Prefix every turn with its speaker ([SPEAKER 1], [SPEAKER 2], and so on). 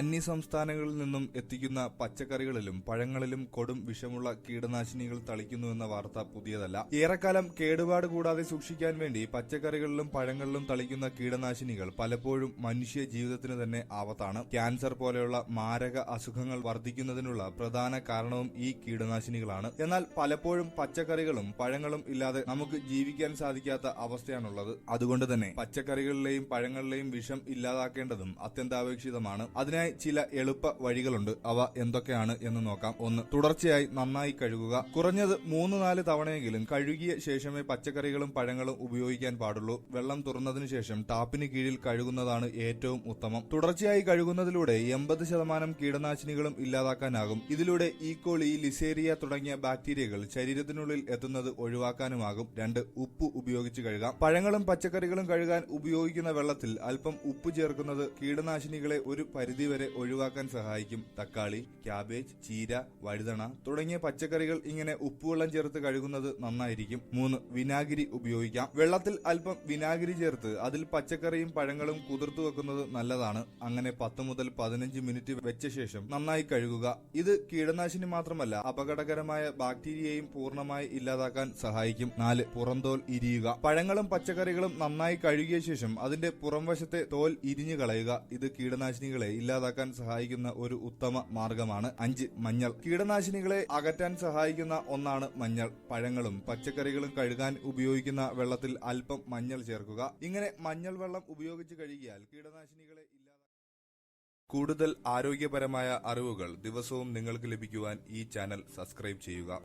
[SPEAKER 1] അന്യ സംസ്ഥാനങ്ങളിൽ നിന്നും എത്തിക്കുന്ന പച്ചക്കറികളിലും പഴങ്ങളിലും കൊടും വിഷമുള്ള കീടനാശിനികൾ തളിക്കുന്നുവെന്ന വാർത്ത പുതിയതല്ല. ഏറെക്കാലം കേടുപാട് കൂടാതെ സൂക്ഷിക്കാൻ വേണ്ടി പച്ചക്കറികളിലും പഴങ്ങളിലും തളിക്കുന്ന കീടനാശിനികൾ പലപ്പോഴും മനുഷ്യ ജീവിതത്തിന് തന്നെ ആപത്താണ്. ക്യാൻസർ പോലെയുള്ള മാരക അസുഖങ്ങൾ വർദ്ധിക്കുന്നതിനുള്ള പ്രധാന കാരണവും ഈ കീടനാശിനികളാണ്. എന്നാൽ പലപ്പോഴും പച്ചക്കറികളും പഴങ്ങളും ഇല്ലാതെ നമുക്ക് ജീവിക്കാൻ സാധിക്കാത്ത അവസ്ഥയാണുള്ളത്. അതുകൊണ്ട് തന്നെ പച്ചക്കറികളിലെയും പഴങ്ങളിലെയും വിഷം ഇല്ലാതാക്കേണ്ടതും അത്യന്താപേക്ഷിതമാണ്. അതിനായി ചില എളുപ്പ വഴികളുണ്ട്. അവ എന്തൊക്കെയാണ് എന്ന് നോക്കാം. ഒന്ന് തുടർച്ചയായി നന്നായി കഴുകുക. കുറഞ്ഞത് മൂന്ന് നാല് തവണയെങ്കിലും കഴുകിയ ശേഷമേ പച്ചക്കറികളും പഴങ്ങളും ഉപയോഗിക്കാൻ പാടുള്ളൂ. വെള്ളം തുറന്നതിനു ശേഷം ടാപ്പിന് കീഴിൽ കഴുകുന്നതാണ് ഏറ്റവും ഉത്തമം. തുടർച്ചയായി കഴുകുന്നതിലൂടെ എൺപത് ശതമാനം കീടനാശിനികളും ഇല്ലാതാക്കാനാകും. ഇതിലൂടെ ഈക്കോളി ലിസേരിയ തുടങ്ങിയ ബാക്ടീരിയകൾ ശരീരത്തിനുള്ളിൽ എത്തുന്നത് ഒഴിവാക്കാനുമാകും. രണ്ട് ഉപ്പ് ഉപയോഗിച്ച് കഴുകാം. പഴങ്ങളും പച്ചക്കറികളും കഴുകാൻ ഉപയോഗിക്കുന്ന വെള്ളത്തിൽ അല്പം ഉപ്പ് ചേർക്കുന്നത് കീടനാശിനികളെ ഒരു പരിധിവരെ ഒഴിവാക്കാൻ സഹായിക്കും തക്കാളി ക്യാബേജ് ചീര വഴുതണ തുടങ്ങിയ പച്ചക്കറികൾ ഇങ്ങനെ ഉപ്പുവെള്ളം ചേർത്ത് കഴുകുന്നത് നന്നായിരിക്കും. മൂന്ന് വിനാഗിരി ഉപയോഗിക്കാം. വെള്ളത്തിൽ അല്പം വിനാഗിരി ചേർത്ത് അതിൽ പച്ചക്കറിയും പഴങ്ങളും കുതിർത്തു വെക്കുന്നത് നല്ലതാണ്. അങ്ങനെ പത്ത് മുതൽ പതിനഞ്ച് മിനിറ്റ് വെച്ച ശേഷം നന്നായി കഴുകുക. ഇത് കീടനാശിനി മാത്രമല്ല അപകടകരമായ ബാക്ടീരിയയും പൂർണമായി ഇല്ലാതാക്കാൻ സഹായിക്കും. നാല് പുറന്തോൽ ഇരിയുക. പഴങ്ങളും പച്ചക്കറികളും നന്നായി കഴുകിയ ശേഷം അതിന്റെ പുറംവശത്തെ തോൽ ഇരിഞ്ഞു കളയുക. ഇത് കീടനാശിനികളെ ഇല്ലാതാക്കാൻ സഹായിക്കുന്ന ഒരു ഉത്തമ മാർഗമാണ് അഞ്ച് മഞ്ഞൾ. കീടനാശിനികളെ അകറ്റാൻ സഹായിക്കുന്ന ഒന്നാണ് മഞ്ഞൾ. പഴങ്ങളും പച്ചക്കറികളും കഴുകാൻ ഉപയോഗിക്കുന്ന വെള്ളത്തിൽ അല്പം മഞ്ഞൾ ചേർക്കുക. ഇങ്ങനെ മഞ്ഞൾ വെള്ളം ഉപയോഗിച്ച് കഴുകിയാൽ കീടനാശിനികളെ കൂടുതൽ ആരോഗ്യപരമായ അറിവുകൾ ദിവസവും നിങ്ങൾക്ക് ലഭിക്കുവാൻ ഈ ചാനൽ സബ്സ്ക്രൈബ് ചെയ്യുക.